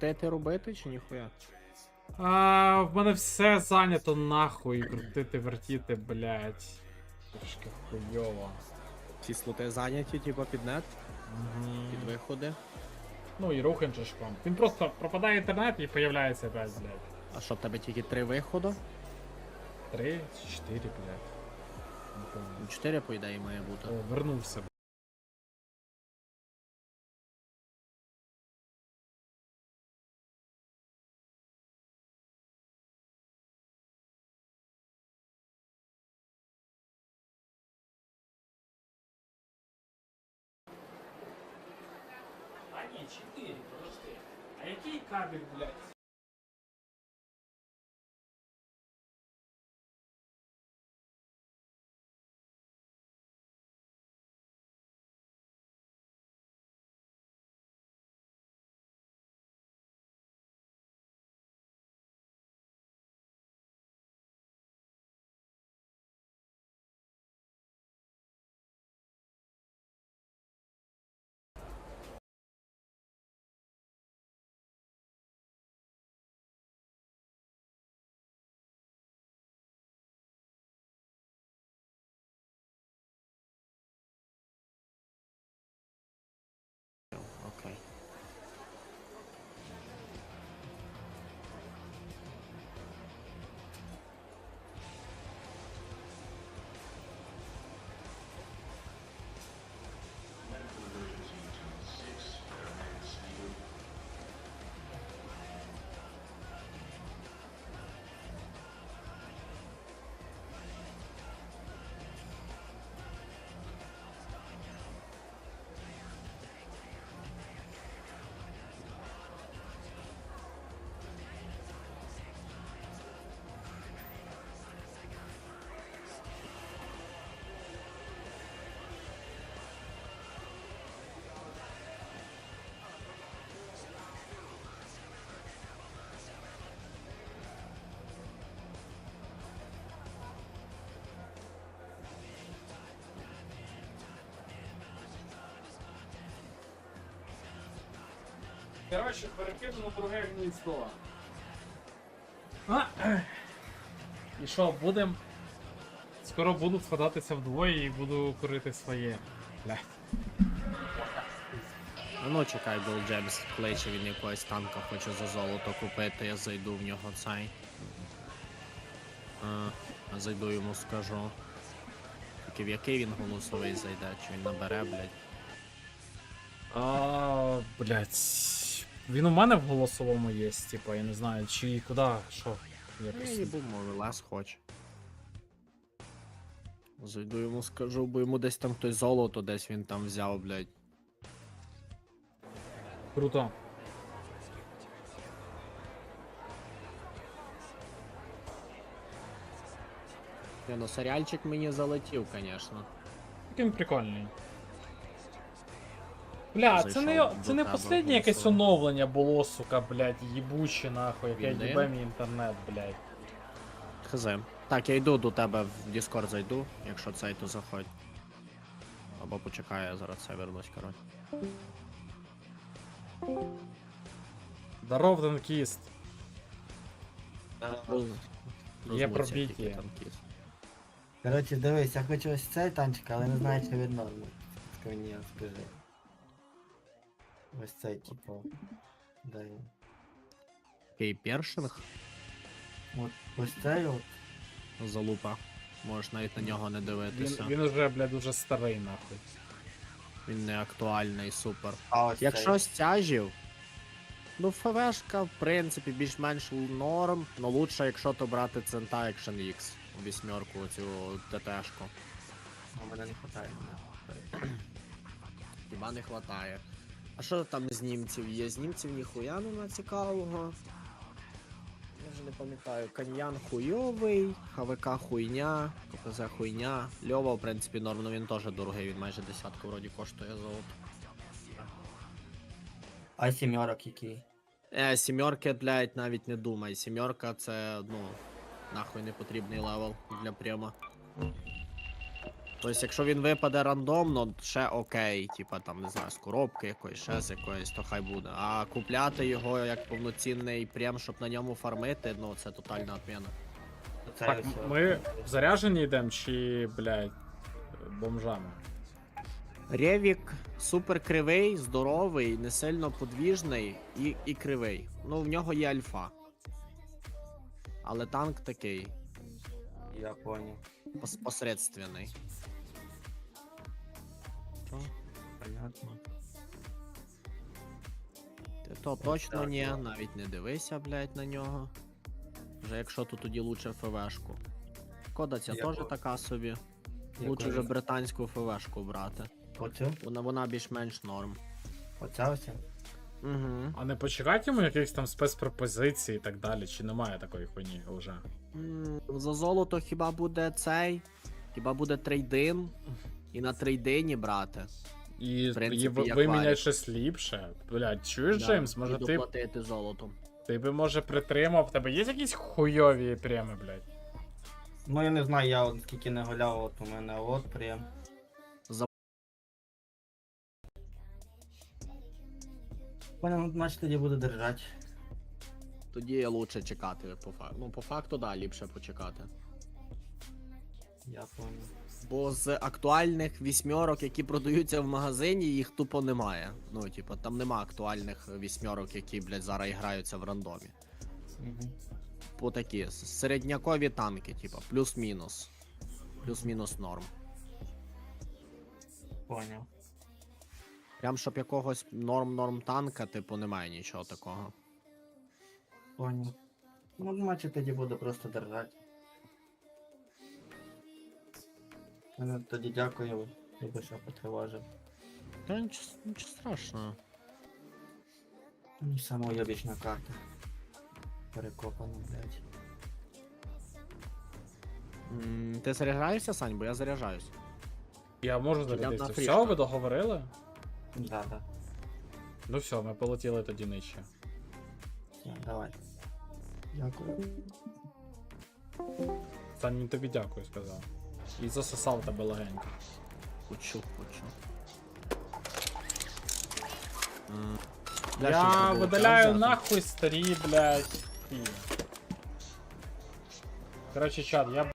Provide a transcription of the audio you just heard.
Крутити робити чи ніхуя? А, в мене все зайнято нахуй. Крутити, вертіти, блядь. Трошки хуйово. Всі слоти зайняті, типа під нет, Мгм. під виходи. Ну і рухаем же шпам. Він просто пропадає інтернет і появляється опять, блядь. А що в тебе тільки три виходи? Три чи чотири, блядь. Не. Ну, Чотири, по ідеї, має бути. О, вернувся. А ні, чотири, подожди. А який кабель, блядь? Коротше, перекинемо друге гніздо. І що, будем. Скоро буду складатися вдвоє і буду курити своє. Блядь. А Ну чекай, Біл Джеймс кличе, він якогось танка хоче за золото купити, я зайду в нього цей. А, зайду йому скажу. Тільки в який він голосовий зайде, чи він набере, блядь. А, блядь. Він у мене в голосовому є, типа, я не знаю, чи куди, що. Я Якось. їбу, може, лес хоче. Зайду йому скажу, бо йому десь там хтось золото десь він там взяв, блядь. Круто. Не, ну серіальчик мені залетів, конечно. Такий він прикольний. Бля, це не, це не останнє якесь оновлення було, сука, блядь, їбуче нахуй, яке Він їбе мій інтернет, блядь. Хз. Так, я йду до тебе в Discord зайду, якщо цей, то заходь. Або почекай, я зараз це вернусь, коротше. Здоров, танкіст. Є пробіття. Коротше, дивись, я хочу ось цей танчик, але не знаю, чи видно. Ну, скажи мені, скажи. Ось цей, типу. Дай. він. Який першинг От ось цей от. залупа. Можеш навіть на нього не Він, дивитися. він уже, блядь, дуже старий, нахуй. Він не актуальний, супер. А ось Якщо стяжів, ну ФВшка, в принципі, більш-менш норм, но лучше, якщо то брати Цента Action X, вісьмерку, цю ТТшку. цей. У мене не хватає. мене. Хіба не хватає. А що там з німців є? З німців ніхуя нема цікавого. Я вже не пам'ятаю. Каньян хуйовий, ХВК хуйня, КПЗ хуйня. Льова, в принципі, норм, ну він теж дорогий, він майже десятку вроді коштує золото. А сімерок який? Е, сімерки, блядь, навіть не думай. Сімерка це, ну, нахуй не потрібний левел для пряма. Тобто, якщо він випаде рандомно, ще окей, типа там, не знаю, з коробки якоїсь, ще з якоїсь, то хай буде. А купляти його як повноцінний прем, щоб на ньому фармити, ну це тотальна отміна. Це Так, м- ми заряжені йдемо чи, блядь, бомжами? Ревік супер кривий, здоровий, не сильно подвіжний і, і кривий. Ну, в нього є альфа. Але танк такий, Я понял. Пос- посередственний. Що? Понятно. Ти то точно Так, ні, ну. навіть не дивися, блядь, на нього. Вже якщо то тоді лучше ФВшку. Кода ця теж по- така собі. Лучше вже британську ФВшку брати. Оцю? Вона, вона більш-менш норм. Оця ось? Угу. А не почекати йому якихось там спецпропозицій і так далі, чи немає такої хуйні вже? За золото хіба буде цей? Хіба буде трейдин? І на трейдині брати. І, принципі, і ви- як виміняй варік. щось ліпше. Блядь, чуєш, Да, Джеймс, може і ти, доплатити золотом. ти би може притримав, в тебе є якісь хуйові преми, блядь? Ну я не знаю, я от скільки не гуляв, от у мене от прям. За- Понял, ну, значить тоді буду держати. Тоді лучше чекати по факту. Ну, по факту, да, ліпше почекати. Я понял. Бо з актуальних вісьмерок, які продаються в магазині, їх тупо немає. Ну, типу, там нема актуальних вісьмерок, які, блядь, зараз граються в рандомі. Угу. По такі середнякові танки, типу, плюс-мінус. Плюс-мінус норм. Понял. Прям щоб якогось норм-норм танка, типу, немає нічого такого. Понял. Ну, значить тоді буду просто держати. Ну, тоді дякую, якби що потривожив. Та нічого, нічого страшного. Ну, Сама уйобічна карта. Перекопана, блядь. М, Ти заряджаєшся, Сань, бо я заряджаюсь. Я можу на зарядитися. фрішку. Все, ви договорили? Да, да. Ну все, ми полетіли тоді нижче. Все, давай. Дякую. Сань, не тобі дякую, сказав. І засосав тебе легенько. Хочу, хочу. М, Я забув? видаляю Взяти? нахуй старі, блядь. Короче, Коротше, чат, я